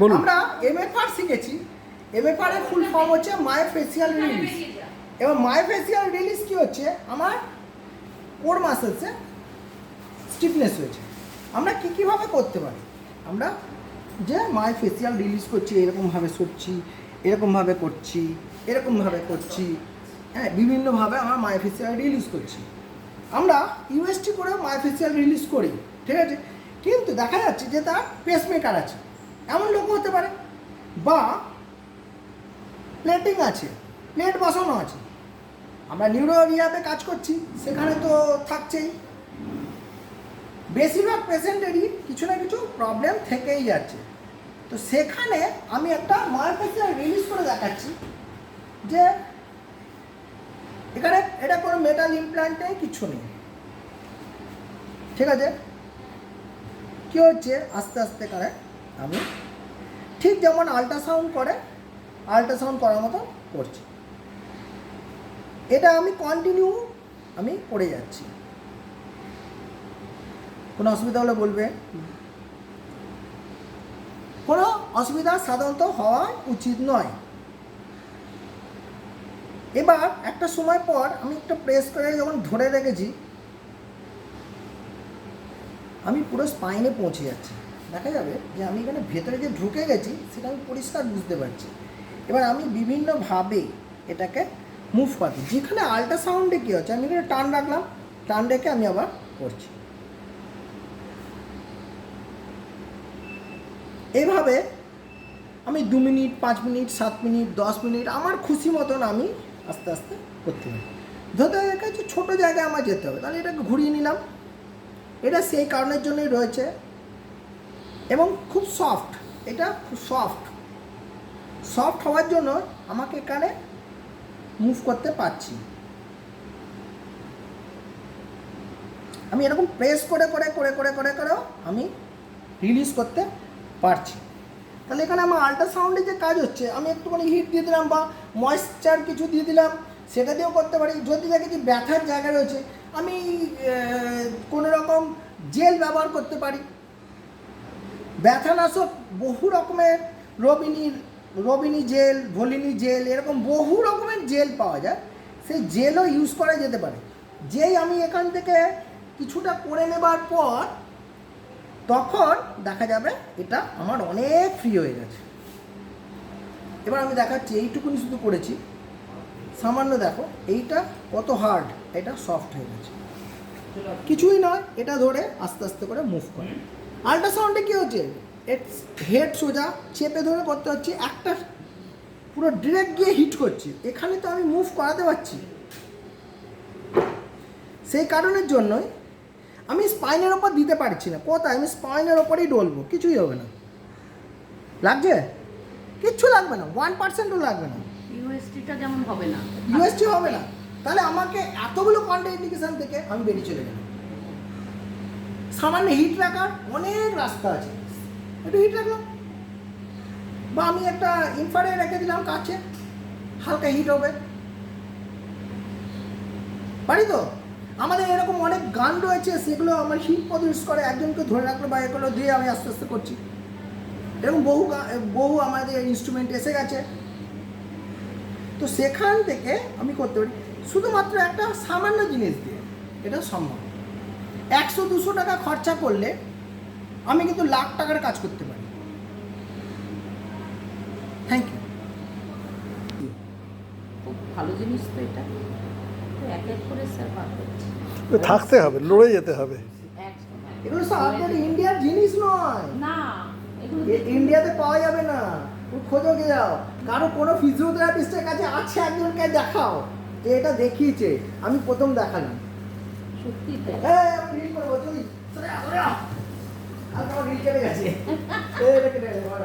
আমরা এমএফআর শিখেছি। এমএফআর এর ফুল ফর্ম হচ্ছে মাই ফেসিয়াল রিলিজ এবার মাই ফেসিয়াল রিলিজ কি হচ্ছে? আমার কোর মাসেলসে স্টিফনেস হয়েছে। আমরা কী কীভাবে করতে পারি? আমরা যে মাই ফেসিয়াল রিলিজ করছি, এরকমভাবে সরছি, এরকমভাবে করছি এরকমভাবে করছি হ্যাঁ বিভিন্নভাবে আমরা মাই ফেসিয়াল রিলিজ করছি। আমরা ইউএসটি করে মাই ফেসিয়াল রিলিজ করি, ঠিক আছে? কিন্তু দেখা যাচ্ছে যে তার পেসমেকার আছে। এমন লোকও হতে পারে। বা প্লেটিং আছে প্লেট বসানো আছে। আমরা নিউরো রিহাবে কাজ করছি, সেখানে তো থাকছেই। বেশিরভাগ পেশেন্টেরই কিছু না কিছু প্রবলেম থেকেই যাচ্ছে। তো সেখানে আমি একটা মার্কেটার রিলিজ করে দেখাচ্ছি যে এখানে এটা কোনো মেটাল ইমপ্ল্যান্টে কিছু নেই। ঠিক আছে? কী হচ্ছে? আস্তে আস্তে করে আমি ঠিক যেমন আল্ট্রাসাউন্ড করে আল্ট্রাসাউন্ড করার মতো করছি। এটা আমি কন্টিনিউ আমি করে যাচ্ছি। কোনো অসুবিধা হলে বলবে। কোনো অসুবিধা সাধারণত হওয়া উচিত নয়। এবার একটা সময় পর আমি একটা প্রেস করে যখন ধরে রেখেছি, আমি পুরো স্পাইনে পৌঁছে যাচ্ছি। দেখা যাবে যে আমি এখানে ভেতরে যে ঢুকে গেছি, সেটা আমি পরিষ্কার বুঝতে পারছি। এবার আমি বিভিন্নভাবে এটাকে মুভ করাচ্ছি যেখানে আল্ট্রাসাউন্ডে কী হচ্ছে, আমি এখানে টান রাখলাম টান রেখে আমি আবার করছি। এভাবে আমি দু মিনিট, পাঁচ মিনিট, সাত মিনিট, দশ মিনিট, আমার খুশি মতন আমি আস্তে আস্তে করতে পারি। ধরতে কাছে ছোটো জায়গায় আমার যেতে হবে, তাহলে এটাকে ঘুরিয়ে নিলাম। এটা সেই কারণের জন্যই রয়েছে। এবং খুব সফট এটা খুব সফট সফট হওয়ার জন্য আমাকে এখানে মুভ করতে পারছি। আমি এরকম প্রেস করে করে করে করে করে, করেও আমি রিলিজ করতে পারছি। তাহলে এখানে আমার আল্ট্রাসাউন্ডে যে কাজ হচ্ছে, আমি একটুখানি হিট দিয়ে দিলাম বা ময়েশ্চার কিছু দিয়ে দিলাম, সেটা দিয়েও করতে পারি। যদি দেখি যে ব্যথার জায়গা রয়েছে, আমি কোনো রকম জেল ব্যবহার করতে পারি। ব্যথানাশক বহু রকমের, রবিনি রবিনি জেল, ভলিনি জেল, এরকম বহু রকমের জেল পাওয়া যায়। সেই জেলও ইউজ করা যেতে পারে। যেই আমি এখান থেকে কিছুটা করে নেবার পর, তখন দেখা যাবে এটা আমার অনেক ফ্রি হয়ে গেছে। এবার আমি দেখাচ্ছি, এইটুকুনি শুধু করেছি। সামান্য দেখো, এইটা কত হার্ড এটা সফট হয়ে গেছে। কিছুই নয়, এটা ধরে আস্তে আস্তে করে মুভ করে। আল্ট্রাসাউন্ডে কী হচ্ছে? হেড সোজা চেপে ধরে করতে হচ্ছে একটা পুরো ডিরেক্ট গিয়ে হিট করছি। এখানে তো আমি মুভ করাতে পারছি। সেই কারণের জন্যই আমি স্পাইনের ওপর দিতে পারছি না। কোথায়? আমি স্পাইনের ওপরেই ডলবো কিছুই হবে না। লাগছে? কিচ্ছু লাগবে না ওয়ান পার্সেন্টও লাগবে না। ইউএসটিটা যেমন হবে না। ইউএসটি হবে না। তাহলে আমাকে এতগুলো কন্ট্রাইন্ডিকেশন থেকে আমি বেরিয়ে চলে গেলাম সামান্য হিট রাখার অনেক রাস্তা আছে। একটু হিট রাখলাম বা আমি একটা ইনফারে রেখে দিলাম কাছে, হালকা হিট হবে। পারি তো? আমাদের এরকম অনেক গান রয়েছে, সেগুলো আমার হিট প্রডিউস করে, একজনকে ধরে রাখল বা এগুলো দিয়ে আমি আস্তে আস্তে করছি। এরকম বহু বহু আমাদের ইনস্ট্রুমেন্ট এসে গেছে। তো সেখান থেকে আমি করতে পারি। শুধুমাত্র একটা সামান্য জিনিস দিয়ে, এটা সম্ভব। একশো দুশো টাকা খরচা করলে আমি কিন্তু লাখ টাকার কাজ করতে পারি। থ্যাংক ইউ খুব ভালো জিনিস তো এটা। এক এক করে স্যার থাকতে হবে লড়ে যেতে হবে। এগুলো সব আপনার ইন্ডিয়ার জিনিস নয়। না এগুলো ইন্ডিয়াতে পাওয়া যাবে না। খোঁজো গে যাও। কারও কোনো ফিজিওথেরাপিস্টের কাছে আছে একজনকে দেখাও যে এটা দেখিয়েছে। আমি প্রথম দেখালাম। সত্যি তাই এই, আমি রিল করবো, চলি। সরে আ, সরে আ। আর আমার রিল কেটে গেছে এই, এটা কেটে গেছে, বাড়া।